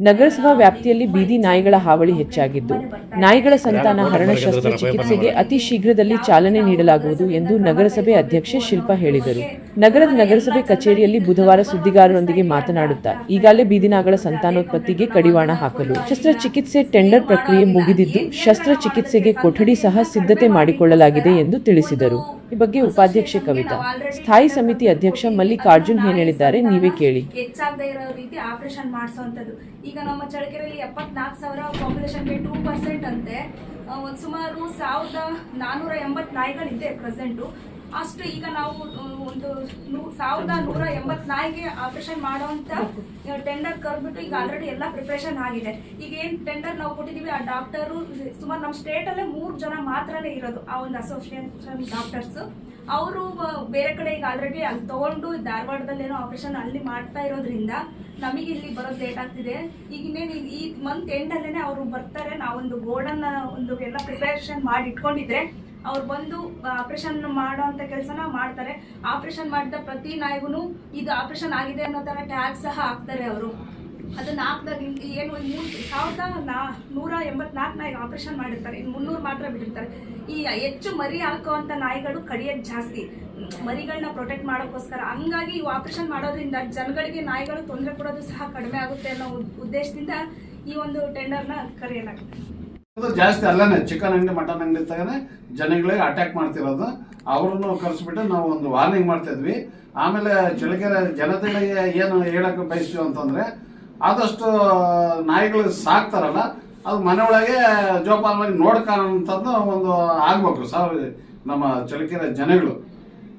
ನಗರಸಭಾ ವ್ಯಾಪ್ತಿಯಲ್ಲಿ ಬೀದಿ ನಾಯಿಗಳ ಹಾವಳಿ ಹೆಚ್ಚಾಗಿದ್ದು, ನಾಯಿಗಳ ಸಂತಾನ ಹರಣ ಶಸ್ತ್ರಚಿಕಿತ್ಸೆಗೆ ಅತಿ ಶೀಘ್ರದಲ್ಲಿ ಚಾಲನೆ ನೀಡಲಾಗುವುದು ಎಂದು ನಗರಸಭೆ ಅಧ್ಯಕ್ಷೆ ಶಿಲ್ಪಾ ಹೇಳಿದರು. ನಗರದ ನಗರಸಭೆ ಕಚೇರಿಯಲ್ಲಿ ಬುಧವಾರ ಸುದ್ದಿಗಾರರೊಂದಿಗೆ ಮಾತನಾಡುತ್ತಾ, ಈಗಾಗಲೇ ಬೀದಿನಾಗಳ ಸಂತಾನೋತ್ಪತ್ತಿಗೆ ಕಡಿವಾಣ ಹಾಕಲು ಶಸ್ತ್ರಚಿಕಿತ್ಸೆ ಟೆಂಡರ್ ಪ್ರಕ್ರಿಯೆ ಮುಗಿದಿದ್ದು ಶಸ್ತ್ರಚಿಕಿತ್ಸೆಗೆ ಕೊಠಡಿ ಸಹ ಸಿದ್ಧತೆ ಮಾಡಿಕೊಳ್ಳಲಾಗಿದೆ ಎಂದು ತಿಳಿಸಿದರು. ಈ ಬಗ್ಗೆ ಉಪಾಧ್ಯಕ್ಷೆ ಕವಿತಾ. ಸ್ಥಾಯಿ ಸಮಿತಿ ಅಧ್ಯಕ್ಷ ಮಲ್ಲಿಕಾರ್ಜುನ್ ಏನ್ ಹೇಳಿದ್ದಾರೆ ನೀವೇ ಕೇಳಿ. ಹೆಚ್ಚಾಗದೇ ಇರೋ ರೀತಿ ಆಪರೇಷನ್ ಮಾಡಿಸೋವಂಥದ್ದು ಈಗ ನಮ್ಮ ಚಳಕೆರೆಯಲ್ಲಿ ಎಪ್ಪತ್ನಾಲ್ಕು ಸಾವಿರ ಪಾಪ್ಯುಲೇಷನ್ಗೆ ಟೂ ಪರ್ಸೆಂಟ್ ಅಂತೆ. ಒಂದು ಸುಮಾರು ಸಾವಿರದ ನಾನ್ನೂರ ಎಂಬತ್ತು ನಾಯಿಗಳಿದೆ ಪ್ರೆಸೆಂಟು ಅಷ್ಟು ಈಗ ನಾವು ಒಂದು ಸಾವಿರದ ನೂರ ಎಂಬತ್ತು ನಾಯಿಗೆ ಆಪರೇಷನ್ ಮಾಡುವಂತ ಟೆಂಡರ್ ಕರೆದ್ಬಿಟ್ಟು ಈಗ ಆಲ್ರೆಡಿ ಎಲ್ಲ ಪ್ರಿಪ್ರೇಷನ್ ಆಗಿದೆ. ಈಗ ಏನು ಟೆಂಡರ್ ನಾವು ಕೊಟ್ಟಿದ್ದೀವಿ, ಆ ಡಾಕ್ಟರು ಸುಮಾರು ನಮ್ಮ ಸ್ಟೇಟಲ್ಲೇ ಮೂರು ಜನ ಮಾತ್ರನೇ ಇರೋದು, ಆ ಒಂದು ಅಸೋಸಿಯೇಷನ್ ಡಾಕ್ಟರ್ಸ್ ಅವರು ಬೇರೆ ಕಡೆ ಈಗ ಆಲ್ರೆಡಿ ಅಲ್ಲಿ ತಗೊಂಡು ಧಾರವಾಡದಲ್ಲೇನೋ ಆಪರೇಷನ್ ಅಲ್ಲಿ ಮಾಡ್ತಾ ಇರೋದ್ರಿಂದ ನಮಗೆ ಇಲ್ಲಿ ಬರೋದು ಲೇಟ್ ಆಗ್ತಿದೆ. ಈಗ ಇನ್ನೇನು ಈ- ಮಂತ್ ಎಂಟಲ್ಲೇ ಅವರು ಬರ್ತಾರೆ, ನಾವೊಂದು ಗೋಡನ್ನ ಒಂದು ಎಲ್ಲ ಪ್ರಿಪರೇಷನ್ ಮಾಡಿ ಇಟ್ಕೊಂಡಿದ್ರೆ ಅವ್ರು ಬಂದು ಆಪರೇಷನ್ ಮಾಡೋ ಅಂತ ಕೆಲಸನ ಮಾಡ್ತಾರೆ. ಆಪರೇಷನ್ ಮಾಡಿದ ಪ್ರತಿ ನಾಯಿಗೂ ಇದು ಆಪರೇಷನ್ ಆಗಿದೆ ಅನ್ನೋ ಥರ ಟ್ಯಾಗ್ ಸಹ ಹಾಕ್ತಾರೆ ಅವರು. ಅದನ್ನ ಹಾಕ್ದಾಗ ಏನು ಮೂರು ಸಾವಿರದ ನಾ, ನೂರ ಎಂಬತ್ನಾಲ್ಕು ನಾಯಿಗೆ ಆಪರೇಷನ್ ಮಾಡಿರ್ತಾರೆ. ಇನ್ನು ಮುನ್ನೂರು ಮಾತ್ರ ಬಿಟ್ಟಿರ್ತಾರೆ. ಈ ಹೆಚ್ಚು ಮರಿ ಹಾಕುವಂಥ ನಾಯಿಗಳು ಕಡಿಯೋದು ಜಾಸ್ತಿ. ಮರಿಗಳನ್ನ ಪ್ರೊಟೆಕ್ಟ್ ಮಾಡೋಕ್ಕೋಸ್ಕರ. ಹಂಗಾಗಿ ಇವು ಆಪರೇಷನ್ ಮಾಡೋದ್ರಿಂದ ಜನಗಳಿಗೆ ನಾಯಿಗಳು ತೊಂದರೆ ಕೊಡೋದು ಸಹ ಕಡಿಮೆ ಆಗುತ್ತೆ ಅನ್ನೋ ಉದ್ದೇಶದಿಂದ ಈ ಒಂದು ಟೆಂಡರ್ನ ಕರೆಯಲಾಗುತ್ತೆ. ಜಾಸ್ತಿ ಅಲ್ಲೇ ಚಿಕನ್ ಅಂಗಡಿ, ಮಟನ್ ಅಂಗಡಿ ತಗನೆ ಜನಗಳಿಗೆ ಅಟ್ಯಾಕ್ ಮಾಡ್ತಿರೋದು. ಅವ್ರನ್ನು ಕರೆಸ್ಬಿಟ್ಟು ನಾವು ಒಂದು ವಾರ್ನಿಂಗ್ ಮಾಡ್ತಾ ಇದ್ವಿ ಆಮೇಲೆ ಚಳಿಗೆರೆ ಜನತೆಗಳಿಗೆ ಏನು ಹೇಳಕ್ಕೆ ಬಯಸ್ತೀವಿ ಅಂತಂದ್ರೆ, ಆದಷ್ಟು ನಾಯಿಗಳು ಸಾಕ್ತಾರಲ್ಲ, ಅದು ಮನೆ ಒಳಗೆ ಜೋಪಾನ ಮಾಡಿ ನೋಡ್ಕೊಳ್ಳೋಂಥದ್ದು ಒಂದು ಆಗ್ಬೇಕು ಸರ್ ನಮ್ಮ ಚಳಿಕೆರೆ ಜನಗಳು.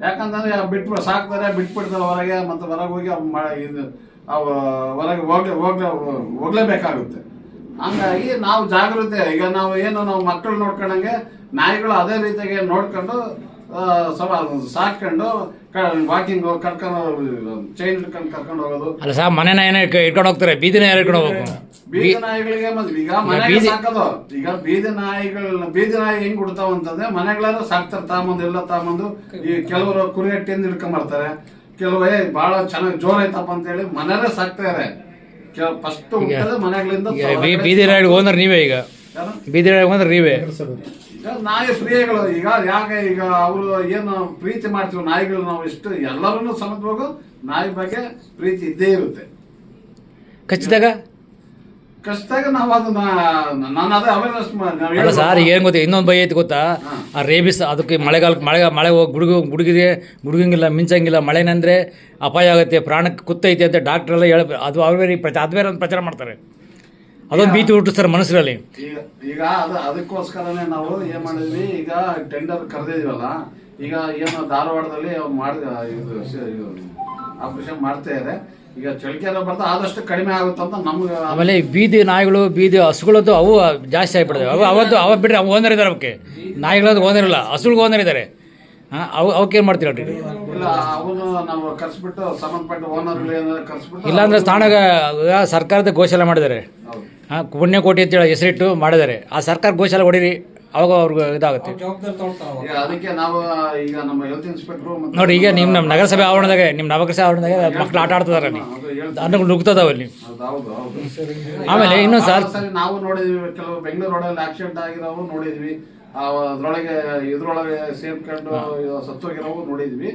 ಯಾಕಂತಂದ್ರೆ ಬಿಟ್ಟು ಸಾಕ್ತಾರೆ, ಬಿಟ್ಬಿಡ್ತಾರೆ ಹೊರಗೆ, ಮತ್ತು ಹೊರಗೆ ಹೋಗಿ ಇದು ಅವು ಹೊರಗೆ ಹೋಗ್ಲೇ ಹೋಗ್ಲೇ ಹೋಗ್ಲೇಬೇಕಾಗುತ್ತೆ. ಹಂಗಾಗಿ ನಾವು ಜಾಗೃತಿ ಈಗ ನಾವು ಏನು ನಾವು ಮಕ್ಕಳು ನೋಡ್ಕೊಂಡಂಗೆ ನಾಯಿಗಳು ಅದೇ ರೀತಿಯಾಗಿ ನೋಡ್ಕೊಂಡು ಸಾಕೊಂಡು ವಾಕಿಂಗ್ ಕರ್ಕೊಂಡು ಚೈನ್ ಹಿಡ್ಕೊಂಡು ಕರ್ಕೊಂಡು ಹೋಗೋದು. ಅಲ್ಲ ಸರ್ ಇಟ್ಕೊಂಡು ಹೋಗ್ತಾರೆ ಇಟ್ಕೊಂಡು ಹೋಗ್ಬೇಕು. ಬೀದಿ ನಾಯಿಗಳಿಗೆ ಮತ್ತೆ ಈಗ ಮನೆಗೆ ಸಾಕೋದು. ಈಗ ಬೀದಿ ನಾಯಿಗಳ ಬೀದಿ ನಾಯಿ ಹೆಂಗ್ ಹುಡ್ತಾವ ಅಂತಂದ್ರೆ ಮನೆಗಳೆಲ್ಲ ಸಾಕ್ತಾರೆ ತಾಮಂದು ಎಲ್ಲ ತಾಮಂದು. ಈ ಕೆಲವರು ಕುರಿ ಹಟ್ಟಿಯಿಂದ ಹಿಡ್ಕೊಂಬರ್ತಾರೆ ಕೆಲವು ಏ ಬಹಳ ಚೆನ್ನಾಗಿ ಜೋರ್ ಐತಪ್ಪ ಅಂತ ಹೇಳಿ ಮನೆಯಲ್ಲೇ ಸಾಕ್ತಾರೆ ಫಸ್ಟ್ ಮನೆಗಳಿಂದ ಬೀದಿ ರಾಯ್ಡ್ ಓನರ್ ನೀವೇ ಈಗ? ಬೀದಿ ರಾಯ್ಡ್ ಓನರ್ ನೀವೇ. ನಾಯಿ ಪ್ರಿಯಗಳು ಈಗ ಯಾಕೆ ಈಗ ಅವರು ಏನು ಪ್ರೀತಿ ಮಾಡ್ತೀವಿ ನಾಯಿಗಳು ನಾವು ಇಷ್ಟು ಎಲ್ಲರೂ ಸಮೇತವಾಗೂ ನಾಯಿ ಬಗ್ಗೆ ಪ್ರೀತಿ ಇದ್ದೇ ಇರುತ್ತೆ. ಕಚ್ಚಿದಾಗ ಕಷ್ಟದಾಗ ನಾವು ಅದನ್ನ ನಾನು ಅದೇ ಅವೇರ್ನೆಸ್ ಅಲ್ಲ ಸರ್ ಏನು ಗೊತ್ತಾ ಇನ್ನೊಂದು ಭಯ ಐತಿ ಗೊತ್ತಾ? ಆ ರೇಬಿಸ್ ಅದಕ್ಕೆ ಮಳೆಗಾಲಕ್ಕೆ ಮಳೆ ಮಳೆ ಹೋಗಿ ಗುಡುಗು ಗುಡುಗಿದೆ ಗುಡುಗಂಗಿಲ್ಲ ಮಿಂಚಂಗಿಲ್ಲ ಮಳೆನಂದ್ರೆ ಅಪಾಯ ಆಗುತ್ತೆ ಪ್ರಾಣಕ್ಕೆ ಕುತ್ತೈತೆ ಅಂತ ಡಾಕ್ಟರ್ ಎಲ್ಲ ಹೇಳ ಅದು ಅವ್ರ ಪ್ರಚಾರ ಅದು ಬೇರೆ ಒಂದು ಪ್ರಚಾರ ಮಾಡ್ತಾರೆ. ಅದೊಂದು ಭೀತಿ ಹುಟ್ಟಿಸ್ತಾರೆ ಮನಸ್ಸರಲ್ಲಿ ಈಗ ಈಗ ಅದು ಅದಕ್ಕೋಸ್ಕರನೇ ನಾವು ಏನ್ ಮಾಡಿದ್ವಿ ಈಗ ಟೆಂಡರ್ ಕರೆದಿದೀವಲ್ಲ ಈಗ ಏನು ಧಾರವಾಡದಲ್ಲಿ ಮಾಡಿದ ಇದು ಆಪರೇಷನ್ ಮಾಡ್ತಾ ಇದೆ ಈಗ ಬರ್ತಾ ಆದಷ್ಟು ಕಡಿಮೆ ಆಗುತ್ತಂತ ನಮ್ಗೆ ಆಮೇಲೆ ಈ ಬೀದಿ ನಾಯಿಗಳು ಬೀದಿ ಹಸುಗಳದ್ದು ಅವು ಜಾಸ್ತಿ ಆಗಿಬಿಡ್ತವೆ ಅವು ಅವತ್ತು ಅವ ಬಿಟ್ಟರೆ ಅವು ಓನರ್ ಇದ್ದಾರೆ ಅವಕ್ಕೆ. ನಾಯಿಗಳದ್ದು ಓನರ್ ಇಲ್ಲ. ಹಸುಗಳಿಗೆ ಓನರ್ ಇದ್ದಾರೆ ಹಾಂ ಅವು ಅವಕ್ಕೆ ಏನು ಮಾಡ್ತೀರ ನೋಡ್ರಿ ಇಲ್ಲ ಅವನು ನಾವು ಕರ್ಸ್ಬಿಟ್ಟು ಸಂಬಂಧಪಟ್ಟ ಓನರ್ಗಳು ಏನಾದ್ರು ಕರ್ಸ್ಬಿಟ್ಟು ಇಲ್ಲಾಂದ್ರೆ ಸರ್ಕಾರದ ಗೋಶಾಲೆ ಮಾಡಿದ್ದಾರೆ. ಹಾಂ ಪುಣ್ಯಕೋಟಿ ಅಂತೇಳಿ ಹೆಸರಿಟ್ಟು ಮಾಡಿದ್ದಾರೆ. ಆ ಸರ್ಕಾರ ಗೋಶಾಲೆ ಹೊಡೀರಿ ಅವಾಗ ಅವ್ರಿಗೆ ಇದಾಗುತ್ತೆ. ಈಗ ಅದಕ್ಕೆ ನಾವು ಈಗ ನಮ್ಮ ಹೆಲ್ತ್ ಇನ್ಸ್ಪೆಕ್ಟ್ರು ನೋಡಿ ಈಗ ನಿಮ್ಮ ನಮ್ಮ ನಗರಸಭೆ ಆವರಣದಾಗ ನಿಮ್ಮ ನಗರಸಭೆ ಆವರಣದಾಗ ಮಕ್ಳು ಆಟ ಆಡ್ತಿದಾರೆ ನೀವು ಅನ್ನಗಳು ನುಗ್ತದಾವ ಅಲ್ಲಿ. ಆಮೇಲೆ ಇನ್ನೊಂದು ಸರ್ ಸರಿ ನಾವು ನೋಡಿದ್ವಿ ಕೆಲವು ಬೆಂಗಳೂರು ರೋಡಲ್ಲಿ ಆಕ್ಸಿಡೆಂಟ್ ಆಗಿರೋವು ನೋಡಿದ್ವಿ. ಆ, ಅದ್ರೊಳಗೆ ಇದ್ರೊಳಗೆ ಸೇರ್ಕೊಂಡು ಸತ್ತೋಗಿರೋವು ನೋಡಿದ್ವಿ.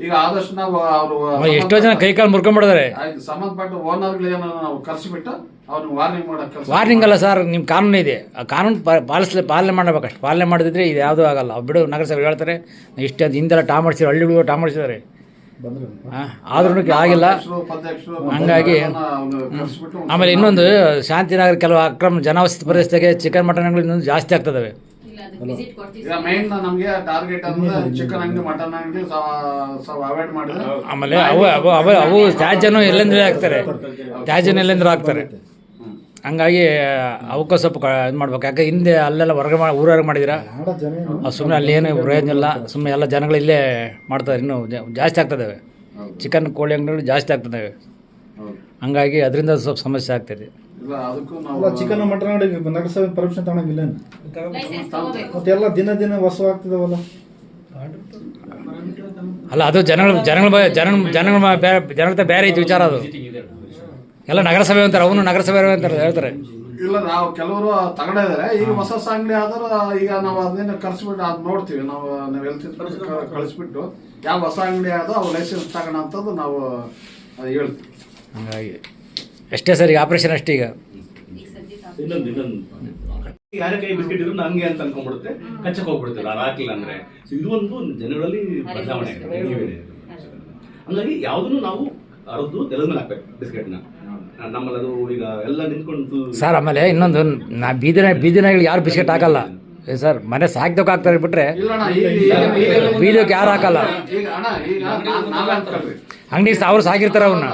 ಈಗ ಆದಷ್ಟು ನಾವು ಅವರು ಎಷ್ಟೋ ಜನ ಕೈ ಕಾಲು ಮುರ್ಕೊಂಡ್ಬಿಡಿದಾರೆ ಸಂಬಂಧಪಟ್ಟ ಓನರ್ಗಳು ಏನೋ ನಾವು ಕರ್ಸಿಬಿಟ್ಟು ವಾರ್ನಿಂಗ್ ಅಲ್ಲ ಸರ್ ನಿಮ್ಮ ಕಾನೂನು ಇದೆ. ಆ ಕಾನೂನು ಪಾಲಿಸಲಿ ಪಾಲಿಸ್ಲಿ ಪಾಲನೆ ಮಾಡಬೇಕಷ್ಟು. ಪಾಲನೆ ಮಾಡಿದ್ರೆ ಇದು ಯಾವುದೂ ಆಗಲ್ಲ. ಅವ್ರು ಬಿಡು ನಗರಸಭೆ ಹೇಳ್ತಾರೆ ಇಷ್ಟು ಹಿಂದೆಲ್ಲ ಟಾ ಮಾಡಿಸಿದ್ರು ಹಳ್ಳಿಗಳು ಟಾ ಮಾಡಿಸಿದ್ದಾರೆ ಆದ್ರೂ ಆಗಿಲ್ಲ. ಹಂಗಾಗಿ ಆಮೇಲೆ ಇನ್ನೊಂದು ಶಾಂತಿನಗರ ಕೆಲವು ಅಕ್ರಮ ಜನವಸತಿ ಪ್ರದೇಶದಾಗೆ ಚಿಕನ್ ಮಟನ್ ಅಂಗಡಿ ಇನ್ನೊಂದು ಜಾಸ್ತಿ ಆಗ್ತದವೆ. ಈಗ ಮೈನ್ ನಮಗೆ ಟಾರ್ಗೆಟ್ ಅಂದ್ರೆ ಚಿಕನ್ ಮಟನ್ ಅಂಗಡಿ ಸ್ವಲ್ಪ ಅವಾಯ್ಡ್ ಮಾಡಿದ್ರೆ ಆಮೇಲೆ ಅವು ಅವು ಅವು ಅವು ತ್ಯಾಜ್ಯನೂ ಎಲ್ಲೆಂದ್ರೆ ಹಾಕ್ತಾರೆ ತ್ಯಾಜ್ಯನ ಎಲ್ಲೆಂದ್ರೆ ಹಾಕ್ತಾರೆ ಹಂಗಾಗಿ ಅವಕಾಶ ಸ್ವಲ್ಪ ಇದು ಮಾಡ್ಬೇಕು. ಯಾಕೆ ಹಿಂದೆ ಅಲ್ಲೆಲ್ಲ ಹೊರಗೆ ಮಾಡಿ ಊರೊಳಗೆ ಮಾಡಿದ್ದೀರಾ ಸುಮ್ಮನೆ ಅಲ್ಲಿ ಏನು ಪ್ರಯೋಜನ ಇಲ್ಲ. ಸುಮ್ಮನೆ ಎಲ್ಲ ಜನಗಳು ಇಲ್ಲೇ ಮಾಡ್ತಾರೆ. ಇನ್ನೂ ಜಾಸ್ತಿ ಆಗ್ತದವೆ ಚಿಕನ್ ಕೋಳಿ ಅಂಗಡಿಗಳು ಜಾಸ್ತಿ ಆಗ್ತದವೆ ಹಂಗಾಗಿ ಅದರಿಂದ ಸ್ವಲ್ಪ ಸಮಸ್ಯೆ ಆಗ್ತದೆ ಇಲ್ಲ ಅದಕ್ಕೂ ಅಲ್ಲ ನಾವು ಚಿಕನ್ ಮಟನ್ ಅಂಗಡಿ ನಗರಸಭೆ ಪರ್ಮಿಷನ್ ತಗೊಂಡಿಲ್ಲ ಮತ್ತೆಲ್ಲ ದಿನ ದಿನ ಅಲ್ಲ ಅದು ಜನಗಳು ಜನಗಳ ಜನ ಜನಗಳ ಬೇರೆ ಜನರ ಬೇರೆ ಐತಿ ವಿಚಾರ ಅದು. ಎಲ್ಲ ನಗರಸಭೆ ಅಂತಾರೆ ಅವನು ನಗರಸಭೆ ಅಂತಾರೆ ಹೇಳ್ತಾರೆ. ಇಲ್ಲ ನಾವು ಕೆಲವರು ತಗೊಂಡಿದ್ದಾರೆ ಈಗ ಹೊಸ ಹೊಸ ಅಂಗಡಿ ಆದ್ರೆ ಈಗ ನಾವು ಅದನ್ನ ಕರ್ಸ್ಬಿಟ್ಟು ಅದ್ ನೋಡ್ತೀವಿ. ನಾವು ನಾವು ಎಲ್ತಿ ಕಳಿಸ್ಬಿಟ್ಟು ಯಾವ ಹೊಸ ಅಂಗಡಿ ಆದೋ ಅವು ಲೈಸೆನ್ಸ್ ತಗೋಣ ಅಂತದ್ದು ನಾವು ಹೇಳ್ತೀವಿ. ಹಂಗಾಗಿ ಅಷ್ಟೇ ಸರ್ ಈಗ ಆಪ್ರೇಷನ್ ಅಷ್ಟೇ ಈಗ. ಇನ್ನೊಂದು ಇನ್ನೊಂದು ಯಾರ ಕೈ ಬಿಸ್ಕೆಟ್ ಇದ್ರು ಹಂಗೆ ಅಂತ ಅನ್ಕೊಂಡ್ಬಿಡುತ್ತೆ. ಕಚ್ಚಕ್ಕೆ ಹೋಗ್ಬಿಡುತ್ತೆ ಅದು ಹಾಕಿಲ್ಲ ಅಂದ್ರೆ. ಇದು ಒಂದು ಜನಗಳಲ್ಲಿ ಬದಲಾವಣೆ ಹಂಗಾಗಿ ಯಾವ್ದನ್ನು ನಾವು ಅರದು ತೆಲದ ಮೇಲೆ ಹಾಕ್ಬೇಕು ಬಿಸ್ಕೆಟ್ನ. ನಮ್ಮಲ್ಲಿ ಈಗ ಎಲ್ಲ ನಿಂತ್ಕೊಂಡು ಸರ್ ಆಮೇಲೆ ಇನ್ನೊಂದು ನಾ ಬೀದಿನ ನಾಯಿ- ಬೀದಿ ನಾಯಿಗಳು ಯಾರು ಬಿಸ್ಕೆಟ್ ಹಾಕಲ್ಲ? ಏ ಸರ್ ಮನೆ ಸಾಕ್ದಕ್ಕೆ ಹಾಕ್ತಾರೆ ಬಿಟ್ರೆ ಬೀದಕ್ಕೆ ಯಾರು ಹಾಕಲ್ಲ? ಈಗ ಅಣ್ಣ ಈಗ ನಾ- ನಾವೇ ಅನ್ಕೊಳ್ರಿ ಅಂಗಡಿ ಅವ್ರು ಸಾಕಿರ್ತಾರೆ ಅವನ್ನ